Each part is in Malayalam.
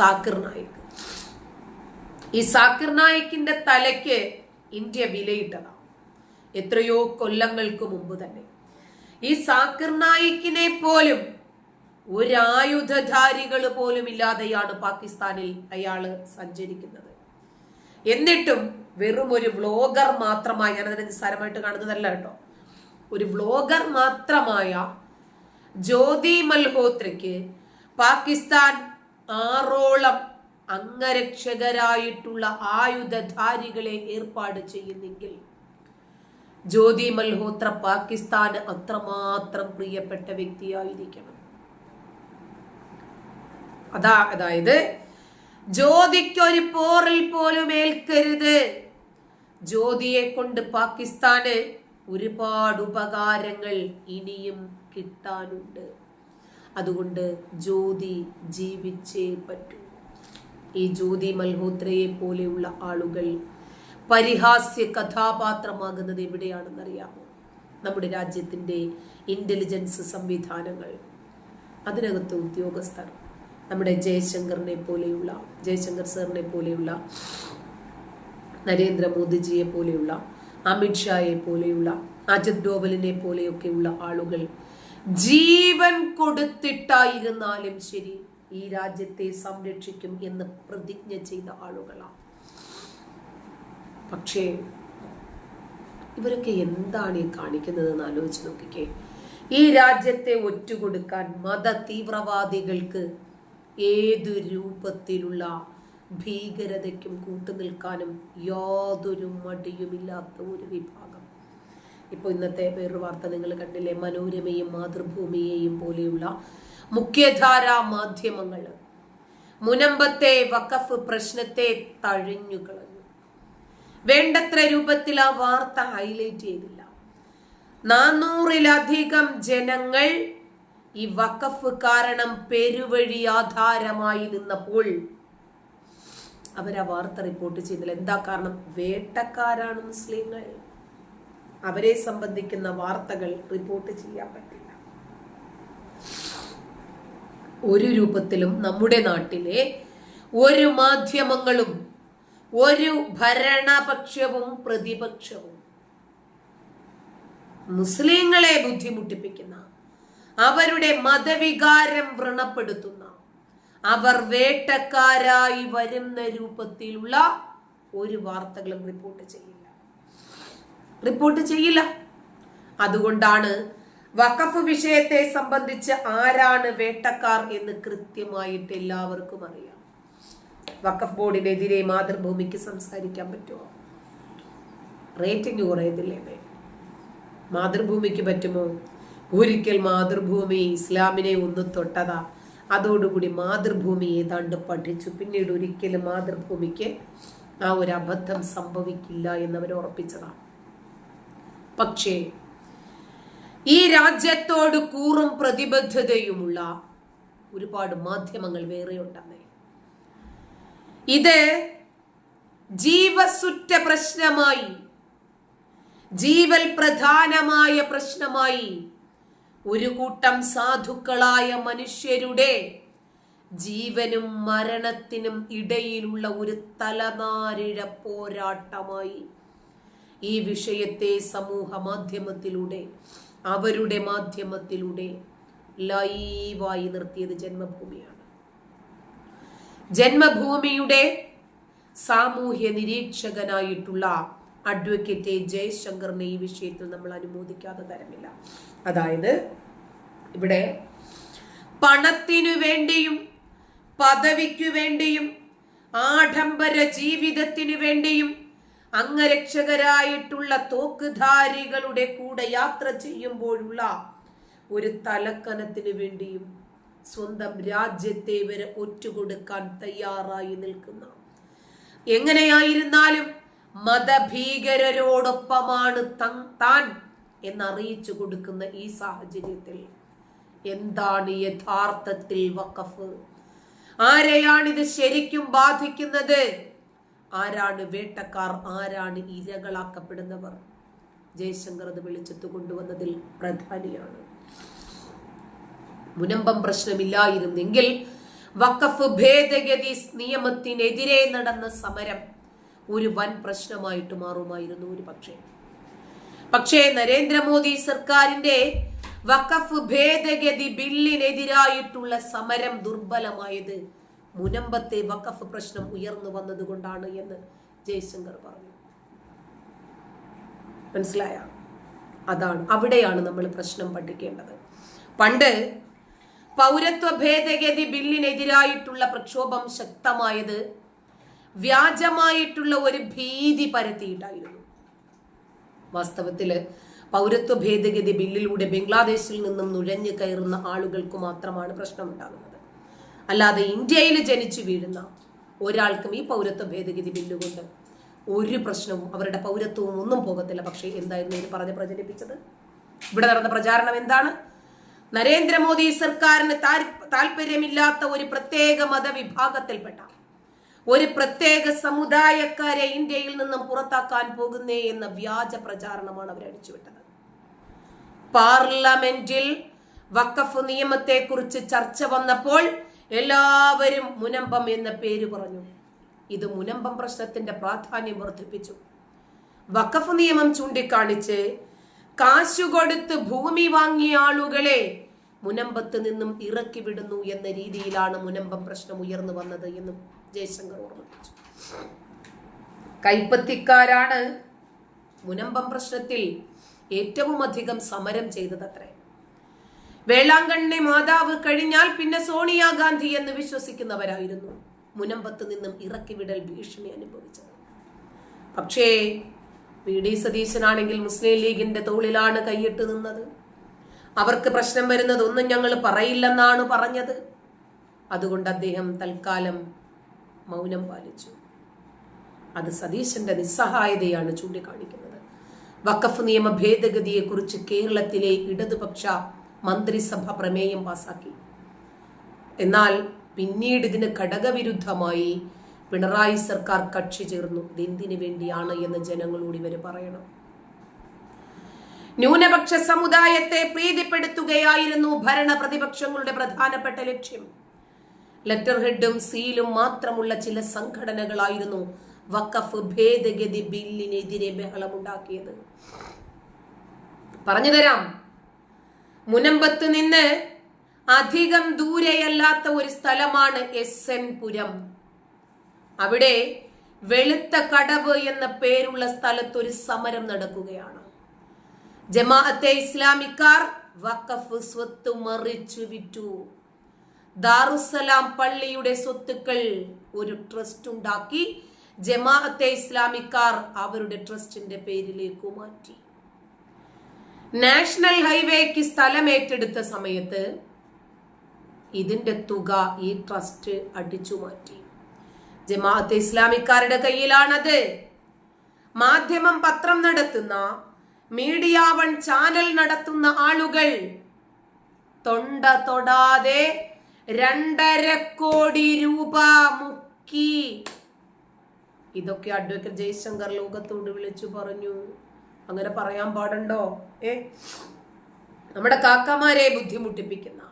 സാക്കിർ നായിക്. ഈ സാക്കിർ നായിക്കിന്റെ തലയ്ക്ക് ഇന്ത്യ വിലയിട്ടതാണ് എത്രയോ കൊല്ലങ്ങൾക്ക് മുമ്പ് തന്നെ. ഈ സാക്കിർ നായിക്കിനെ പോലും ഒരായുധധാരികൾ പോലും ഇല്ലാതെയാണ് പാകിസ്ഥാനിൽ അയാൾ സഞ്ചരിക്കുന്നത്. എന്നിട്ടും വെറും ഒരു വ്ലോഗർ മാത്രമായി ഞാനതിനെ നിസ്സാരമായിട്ട് കാണുന്നതല്ല കേട്ടോ. ഒരു വ്ലോഗർ മാത്രമായ ജ്യോതി മൽഹോത്രയ്ക്ക് പാകിസ്ഥാൻ ആറോളം അംഗരക്ഷകരായിട്ടുള്ള ആയുധധാരികളെ ഏർപ്പാട് ചെയ്യുന്നെങ്കിൽ ജ്യോതി മൽഹോത്ര പാകിസ്ഥാന് അത്രമാത്രം പ്രിയപ്പെട്ട വ്യക്തിയായിരിക്കണം. അതാ അതായത് ജ്യോതിക്കൊരു പോറിൽ പോലും ഏൽക്കരുത്. ജ്യോതിയെ കൊണ്ട് പാകിസ്ഥാന് ഒരുപാട് ഉപകാരങ്ങൾ ഇനിയും കിട്ടാനുണ്ട്. അതുകൊണ്ട് ജ്യോതി ജീവിച്ചേ പറ്റൂ. ഈ ജ്യോതി മൽഹോത്രയെ പോലെയുള്ള ആളുകൾ പരിഹാസ്യ കഥാപാത്രമാകുന്നത് എവിടെയാണെന്നറിയാമോ? നമ്മുടെ രാജ്യത്തിന്റെ ഇന്റലിജൻസ് സംവിധാനങ്ങൾ. അതിനകത്ത് ഉദ്യോഗസ്ഥർ. നമ്മുടെ ജയശങ്കറിനെ പോലെയുള്ള ജയശങ്കർ സാറിനെ പോലെയുള്ള നരേന്ദ്രമോദിജിയെ പോലെയുള്ള അമിത്ഷായെ പോലെയുള്ള അജിത് ഡോവലിനെ പോലെയൊക്കെയുള്ള ആളുകൾ ജീവൻ കൊടുത്തിട്ടായിരുന്നാലും ശരി ഈ രാജ്യത്തെ സംരക്ഷിക്കും എന്ന് പ്രതിജ്ഞ ചെയ്ത ആളുകളാണ് പക്ഷേ ഇവരൊക്കെ എന്താണ് ഈ കാണിക്കുന്നതെന്ന് ആലോചിച്ച് നോക്കിക്കേ. ഈ രാജ്യത്തെ ഒറ്റുകൊടുക്കാൻ മത തീവ്രവാദികൾക്ക് ഏതു രൂപത്തിലുള്ള ഭീകരതയ്ക്കും കൂട്ടുനിൽക്കാനും യാതൊരു മടിയുമില്ലാത്ത ഒരു വിഭാഗം ഇപ്പോൾ ഇന്നത്തെ വേറൊരു വാർത്ത നിങ്ങൾ കണ്ടില്ലേ? മനോരമയും മാതൃഭൂമിയെയും പോലെയുള്ള മുഖ്യധാരാ മാധ്യമങ്ങൾ മുനമ്പത്തെ വഖഫ് പ്രശ്നത്തെ തഴഞ്ഞു കളഞ്ഞു. വേണ്ടത്ര രൂപത്തിൽ ആ വാർത്ത ഹൈലൈറ്റ് ചെയ്തില്ല. നാനൂറിലധികം ജനങ്ങൾ ഈ വഖഫ് കാരണം പെരുവഴി ആധാരമായി നിന്നപ്പോൾ അവർ ആ വാർത്ത റിപ്പോർട്ട് ചെയ്തില്ല എന്താ കാരണം? വേട്ടക്കാരാണ് മുസ്ലിങ്ങൾ. അവരെ സംബന്ധിക്കുന്ന വാർത്തകൾ റിപ്പോർട്ട് ചെയ്യാൻ പറ്റില്ല. ഒരു രൂപത്തിലും നമ്മുടെ നാട്ടിലെ ഒരു മാധ്യമങ്ങളും ഒരു ഭരണപക്ഷവും പ്രതിപക്ഷവും മുസ്ലിങ്ങളെ ബുദ്ധിമുട്ടിപ്പിക്കുന്ന അവരുടെ മതവികാരം വ്രണപ്പെടുത്തുന്ന അവർ വേട്ടക്കാരായി വരുന്ന രൂപത്തിലുള്ള ഒരു വാർത്തകളും റിപ്പോർട്ട് ചെയ്യില്ല. റിപ്പോർട്ട് ചെയ്യില്ല. അതുകൊണ്ടാണ് വഖഫ് വിഷയത്തെ സംബന്ധിച്ച് ആരാണ് വേട്ടക്കാർ എന്ന് കൃത്യമായിട്ട് എല്ലാവർക്കും അറിയാം. വഖഫ് ബോർഡിനെതിരെ മാതൃഭൂമിക്ക് സംസാരിക്കാൻ പറ്റുമോ? റേറ്റിംഗ് കുറയത്തില്ലേ മാതൃഭൂമിക്ക് പറ്റുമോ? ഒരിക്കൽ മാതൃഭൂമി ഇസ്ലാമിനെ ഒന്ന് തൊട്ടതാ. അതോടുകൂടി മാതൃഭൂമി ഏതാണ്ട് പഠിച്ചു. പിന്നീട് ഒരിക്കലും മാതൃഭൂമിക്ക് ആ ഒരു അബദ്ധം സംഭവിക്കില്ല എന്നവർ ഉറപ്പിച്ചതാണ് പക്ഷേ ഈ രാജ്യത്തോട് കൂറും പ്രതിബദ്ധതയുമുള്ള ഒരുപാട് മാധ്യമങ്ങൾ വേറെ ഉണ്ടെന്നേ ഇത് ജീവസുറ്റ പ്രശ്നമായി ജീവൽ പ്രധാനമായ പ്രശ്നമായി ഒരു കൂട്ടം സാധുക്കളായ മനുഷ്യരുടെ ജീവനും മരണത്തിനും ഇടയിലുള്ള ഒരു തലനാരിഴ പോരാട്ടമായി ഈ വിഷയത്തെ സമൂഹ മാധ്യമത്തിലൂടെ അവരുടെ മാധ്യമത്തിലൂടെ ലൈവായി നിർത്തിയത് ജന്മഭൂമിയാണ്. ജന്മഭൂമിയുടെ സാമൂഹ്യ നിരീക്ഷകനായിട്ടുള്ള അഡ്വക്കേറ്റ് ജയശങ്കറിനെ ഈ വിഷയത്തിൽ നമ്മൾ അനുമോദിക്കാതെ തരമില്ല. അതായത് ഇവിടെ പണത്തിനു വേണ്ടിയും പദവിക്കു വേണ്ടിയും ആഡംബര ജീവിതത്തിനു വേണ്ടിയും അംഗരക്ഷകരായിട്ടുള്ള തോക്കുധാരികളുടെ കൂടെ യാത്ര ചെയ്യുമ്പോഴുള്ള ഒരു തലക്കനത്തിന് വേണ്ടിയും സ്വന്തം രാജ്യത്തെ വരെ ഒറ്റുകൊടുക്കാൻ തയ്യാറായി നിൽക്കുന്ന എങ്ങനെയായിരുന്നാലും മതഭീകരരോടൊപ്പമാണ് താൻ എന്നറിയിച്ചു കൊടുക്കുന്ന ഈ സാഹചര്യത്തിൽ എന്താണ് യഥാർത്ഥത്തിൽ വഖഫ്? ആരെയാണ് ഇത് ശരിക്കും ബാധിക്കുന്നത്? ആരാണ് വേട്ടക്കാർ ആരാണ് ഇരകളാക്കപ്പെടുന്നവർ? ജയശങ്കർ അത് വെളിച്ചത്ത് കൊണ്ടുവന്നതിൽ പ്രധാനിയാണ്. മുനമ്പം പ്രശ്നമില്ലായിരുന്നെങ്കിൽ വഖഫ് ഭേദഗതി നിയമത്തിനെതിരെ നടന്ന സമരം ഒരു വൻ പ്രശ്നമായിട്ട് മാറുമായിരുന്നു ഒരു പക്ഷേ. പക്ഷേ നരേന്ദ്രമോദി സർക്കാരിന്റെ വഖഫ് ഭേദഗതി ബില്ലിനെതിരായിട്ടുള്ള സമരം ദുർബലമായത് മുനമ്പത്തെ വഖഫ് പ്രശ്നം ഉയർന്നു വന്നതുകൊണ്ടാണ് എന്ന് ജയശങ്കർ പറഞ്ഞു. മനസ്സിലായ? അതാണ്. അവിടെയാണ് നമ്മൾ പ്രശ്നം പഠിക്കേണ്ടത്. പണ്ട് പൗരത്വ ഭേദഗതി ബില്ലിനെതിരായിട്ടുള്ള പ്രക്ഷോഭം ശക്തമായത് വ്യാജമായിട്ടുള്ള ഒരു ഭീതി പരത്തിയിട്ടായിരുന്നു. വാസ്തവത്തിൽ പൗരത്വ ഭേദഗതി ബില്ലിലൂടെ ബംഗ്ലാദേശിൽ നിന്നും നുഴഞ്ഞു കയറുന്ന ആളുകൾക്ക് മാത്രമാണ് പ്രശ്നമുണ്ടാകുന്നത്. അല്ലാതെ ഇന്ത്യയിൽ ജനിച്ചു വീഴുന്ന ഒരാൾക്കും ഈ പൗരത്വ ഭേദഗതി ബില്ലുകൊണ്ട് ഒരു പ്രശ്നവും അവരുടെ പൗരത്വവും ഒന്നും പോകത്തില്ല. പക്ഷേ എന്തായിരുന്നു ഇത് പറഞ്ഞ് പ്രചരിപ്പിച്ചത്? ഇവിടെ നടന്ന പ്രചാരണം എന്താണ്? നരേന്ദ്രമോദി സർക്കാരിന് താല്പര്യമില്ലാത്ത ഒരു പ്രത്യേക മതവിഭാഗത്തിൽപ്പെട്ട ഒരു പ്രത്യേക സമുദായക്കാരെ ഇന്ത്യയിൽ നിന്നും പുറത്താക്കാൻ പോകുന്നേ എന്ന വ്യാജ പ്രചാരണമാണ് അവർ അടിച്ചുവിട്ടത് പാർലമെന്റിൽ വക്കഫ് നിയമത്തെക്കുറിച്ച് ചർച്ച വന്നപ്പോൾ എല്ലാവരും മുനമ്പം എന്ന പേര് പറഞ്ഞു. ഇത് മുനമ്പം പ്രശ്നത്തിന്റെ പ്രാധാന്യം വർദ്ധിപ്പിച്ചു. വഖഫ് നിയമം ചൂണ്ടിക്കാണിച്ച് കാശുകൊടുത്ത് ഭൂമി വാങ്ങിയ ആളുകളെ മുനമ്പത്ത് നിന്നും ഇറക്കി വിടുന്നു എന്ന രീതിയിലാണ് മുനമ്പം പ്രശ്നം ഉയർന്നു വന്നത് എന്നും ജയശങ്കർ ഓർമ്മിപ്പിച്ചു. കൈപ്പത്തിക്കാരാണ് മുനമ്പം പ്രശ്നത്തിൽ ഏറ്റവും അധികം സമരം ചെയ്തത് ചെയ്തതത്രേ. വേളാങ്കണ്ണി മാതാവ് കഴിഞ്ഞാൽ പിന്നെ സോണിയാഗാന്ധി എന്ന് വിശ്വസിക്കുന്നവരായിരുന്നു. മുനമ്പത്ത് നിന്നും ഇറക്കിവിടൽ ഭീഷണി അനുഭവിച്ചത്. പക്ഷേ വി. ഡി. സതീശനാണെങ്കിൽ മുസ്ലിം ലീഗിന്റെ തോളിലാണ് കൈയിട്ട് നിന്നത്. അവർക്ക് പ്രശ്നം വരുന്നത് ഒന്നും ഞങ്ങൾ പറയില്ലെന്നാണ് പറഞ്ഞത്. അതുകൊണ്ട് അദ്ദേഹം തൽക്കാലം മൗനം പാലിച്ചു. അത് സതീശന്റെ നിസ്സഹായതയാണ് ചൂണ്ടിക്കാണിക്കുന്നത്. വഖഫ് നിയമ ഭേദഗതിയെക്കുറിച്ച് കേരളത്തിലെ ഇടതുപക്ഷ മന്ത്രിസഭ പ്രമേയം പാസാക്കി. എന്നാൽ പിന്നീട് ഇതിന് ഘടകവിരുദ്ധമായി പിണറായി സർക്കാർ കക്ഷി ചേർന്നു. ഇതെന്തിനു വേണ്ടിയാണ് എന്ന് ജനങ്ങളോട് ഇവർ പറയണം. ന്യൂനപക്ഷ സമുദായത്തെ പ്രീതിപ്പെടുത്തുകയായിരുന്നു ഭരണ പ്രതിപക്ഷങ്ങളുടെ പ്രധാനപ്പെട്ട ലക്ഷ്യം. ലെറ്റർ ഹെഡും സീലും മാത്രമുള്ള ചില സംഘടനകളായിരുന്നു വഖഫ് ഭേദഗതി ബില്ലിനെതിരെ ബഹളമുണ്ടാക്കിയത്. പറഞ്ഞു തരാം. മുനമ്പത്ത് നിന്ന് അധികം ദൂരെയല്ലാത്ത ഒരു സ്ഥലമാണ് എസ് എൻ പുരം. അവിടെ വെളുത്ത കടവ് എന്ന പേരുള്ള സ്ഥലത്ത് ഒരു സമരം നടക്കുകയാണ്. ജമാഅത്തെ ഇസ്ലാമിക്കാർ വഖഫ് സ്വത്ത് മറിച്ചു വിറ്റു. ദാറുസലാം പള്ളിയുടെ സ്വത്തുക്കൾ ഒരു ട്രസ്റ്റ് ഉണ്ടാക്കി ജമാഅത്തെ ഇസ്ലാമിക്കാർ അവരുടെ ട്രസ്റ്റിന്റെ പേരിലേക്ക് മാറ്റി. നാഷണൽ ഹൈവേക്ക് സ്ഥലം ഏറ്റെടുത്ത സമയത്ത് ഇതിന്റെ തുക ഈ ട്രസ്റ്റ് അടിച്ചു മാറ്റി. ജമാഅത്ത് ഇസ്ലാമിക്കാരുടെ കയ്യിലാണത്. മാധ്യമം പത്രം നടത്തുന്ന മീഡിയ വൺ ചാനൽ നടത്തുന്ന ആളുകൾ തൊണ്ട തൊടാതെ രണ്ടര കോടി രൂപ മുക്കി. ഇതൊക്കെ അഡ്വക്കേറ്റ് ജയശങ്കർ ലോകത്തോട് വിളിച്ചു പറഞ്ഞു. അങ്ങനെ പറയാൻ പാടുണ്ടോ? ഏ? നമ്മുടെ കാക്കമാരെ ബുദ്ധിമുട്ടിപ്പിക്കുന്ന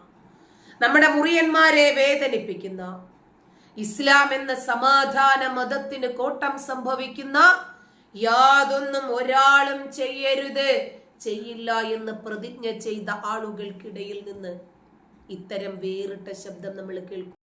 നമ്മുടെ മുറിയന്മാരെ വേദനിപ്പിക്കുന്ന ഇസ്ലാം എന്ന സമാധാന മതത്തിന് കോട്ടം സംഭവിക്കുന്ന യാതൊന്നും ഒരാളും ചെയ്യരുത് ചെയ്യില്ല എന്ന് പ്രതിജ്ഞ ചെയ്ത ആളുകൾക്കിടയിൽ നിന്ന് ഇത്തരം വേറിട്ട ശബ്ദം നമ്മൾ കേൾക്കും.